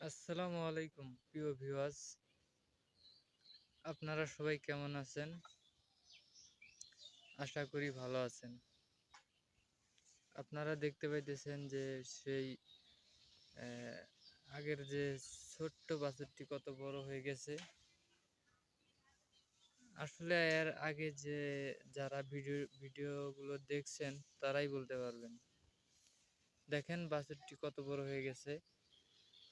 আসসালামু আলাইকুম, প্রিয় ভিউয়ার্স আপনারা সবাই কেমন আছেন? আশা করি ভালো আছেন। আপনারা দেখতে পাইতেছেন যে সেই আগের যে ছোট্ট বাছুরটি কত বড় হয়ে গেছে। আসলে এর আগে যে যারা ভিডিও, ভিডিওগুলো দেখছেন, তারাই বলতে পারবেন। দেখেন বাছুরটি কত বড় হয়ে গেছে।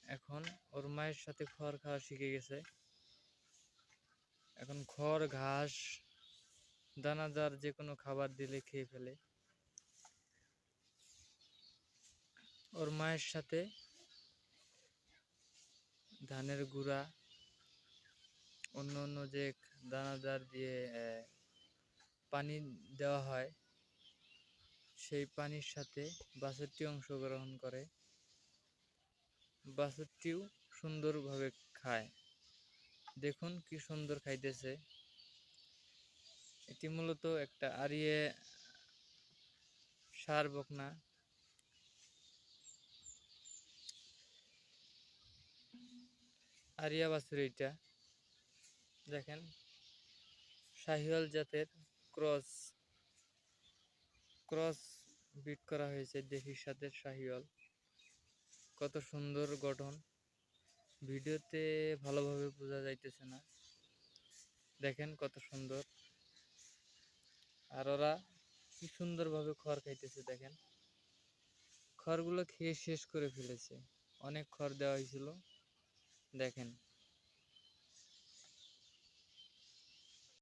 এখন ওর মায়ের সাথে খড় খাওয়া শিখে গেছে। এখন খড়, ঘাস, দানাদার যে কোনো খাবার দিলে খেয়ে ফেলে। ওর মায়ের সাথে ধানের গুঁড়া, অন্য অন্য যে দানাদার দিয়ে পানি দেওয়া হয়, সেই পানির সাথে বাছুরটি অংশগ্রহণ করে। বাছুরটিও সুন্দরভাবে খায়। দেখুন কি সুন্দর খাইতেছে। এটি মূলত একটা আরিয়ে সার বকনা। আরিয়া বাছুর এইটা। দেখেন, শাহিওয়াল জাতের ক্রস ক্রস বিট করা হয়েছে দেশির সাথে শাহিওয়াল। কত সুন্দর গঠন। ভিডিওতে ভালোভাবে বোঝা যাইতেছে না। দেখেন কত সুন্দর। আর ওরা কি সুন্দরভাবে খড় খাইতেছে দেখেন। খড়গুলো খেয়ে শেষ করে ফেলেছে। অনেক খড় দেওয়া হয়েছিল। দেখেন।